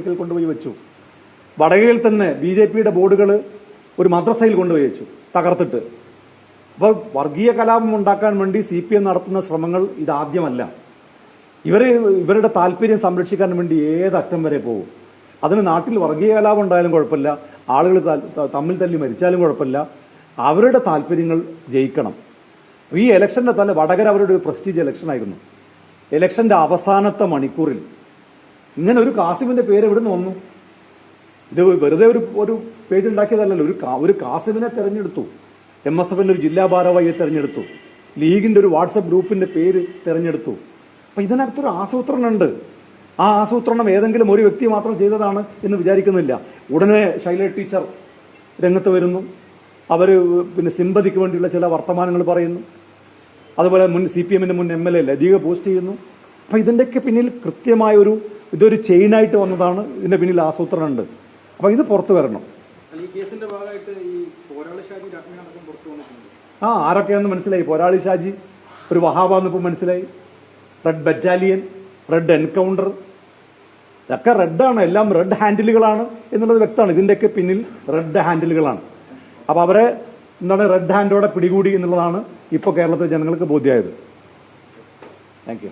കൊണ്ടുപോയി വെച്ചു. വടകയിൽ തന്നെ ബി ജെ പിയുടെ ബോർഡുകൾ ഒരു മദ്രസയിൽ കൊണ്ടുപോയി വെച്ചു തകർത്തിട്ട്. അപ്പോൾ വർഗീയ കലാപം ഉണ്ടാക്കാൻ വേണ്ടി സി പി എം നടത്തുന്ന ശ്രമങ്ങൾ ഇതാദ്യമല്ല. ഇവരെ ഇവരുടെ താല്പര്യം സംരക്ഷിക്കാൻ വേണ്ടി ഏത് അറ്റം വരെ പോകും. അതിന് നാട്ടിൽ വർഗീയ കലാപം ഉണ്ടായാലും കുഴപ്പമില്ല ആളുകൾ തമ്മിൽ തല്ലി മരിച്ചാലും കുഴപ്പമില്ല. അവരുടെ താല്പര്യങ്ങൾ ജയിക്കണം. ഈ ഇലക്ഷന്റെ തല വടകര അവരുടെ ഒരു പ്രസ്റ്റീജ് ഇലക്ഷൻ ആയിരുന്നു ഇലക്ഷന്റെ അവസാനത്തെ മണിക്കൂറിൽ ഇങ്ങനെ ഒരു കാസിമിന്റെ പേര് എവിടുന്ന് വന്നു? ഇത് വെറുതെ ഒരു ഒരു പേജ് ഉണ്ടാക്കിയതല്ലല്ലോ. ഒരു ഒരു കാസിമിനെ തെരഞ്ഞെടുത്തു. എം എസ് എഫിന്റെ ഒരു ജില്ലാ ഭാരവാഹിയെ തെരഞ്ഞെടുത്തു. ലീഗിന്റെ ഒരു വാട്സപ്പ് ഗ്രൂപ്പിന്റെ പേര് തെരഞ്ഞെടുത്തു. അപ്പൊ ഇതിനകത്തൊരു ആസൂത്രണം ഉണ്ട്. ആ ആസൂത്രണം ഏതെങ്കിലും ഒരു വ്യക്തി മാത്രം ചെയ്തതാണ് എന്ന് വിചാരിക്കുന്നില്ല. ഉടനെ ശൈല ടീച്ചർ രംഗത്ത് വരുന്നു. അവർ പിന്നെ സിമ്പതിക്ക് വേണ്ടിയുള്ള ചില വർത്തമാനങ്ങൾ പറയുന്നു. അതുപോലെ മുൻ സി പി എമ്മിന്റെ മുൻ M L A Lathika post ചെയ്യുന്നു. അപ്പൊ ഇതിന്റെയൊക്കെ പിന്നിൽ കൃത്യമായ ഒരു ഇതൊരു ചെയിനായിട്ട് വന്നതാണ്. ഇതിന്റെ പിന്നിൽ ആസൂത്രണം ഉണ്ട് അപ്പൊ ഇത് പുറത്തു വരണം. ആ ആരൊക്കെയാണെന്ന് മനസ്സിലായി. പോരാളി ഷാജി ഒരു വഹാബാന്ന് ഇപ്പം മനസ്സിലായി. റെഡ് ബറ്റാലിയൻ റെഡ് എൻകൗണ്ടർ ഇതൊക്കെ റെഡാണ് എല്ലാം റെഡ് ഹാൻഡിലുകളാണ് എന്നുള്ളത് വ്യക്തമാണ്. ഇതിന്റെയൊക്കെ പിന്നിൽ റെഡ് ഹാൻഡിലുകളാണ് അപ്പൊ അവരെ എന്താണ് റെഡ് ഹാൻഡോടെ പിടികൂടി എന്നുള്ളതാണ് ഇപ്പോൾ കേരളത്തിലെ ജനങ്ങൾക്ക് ബോധ്യമായത്. Thank you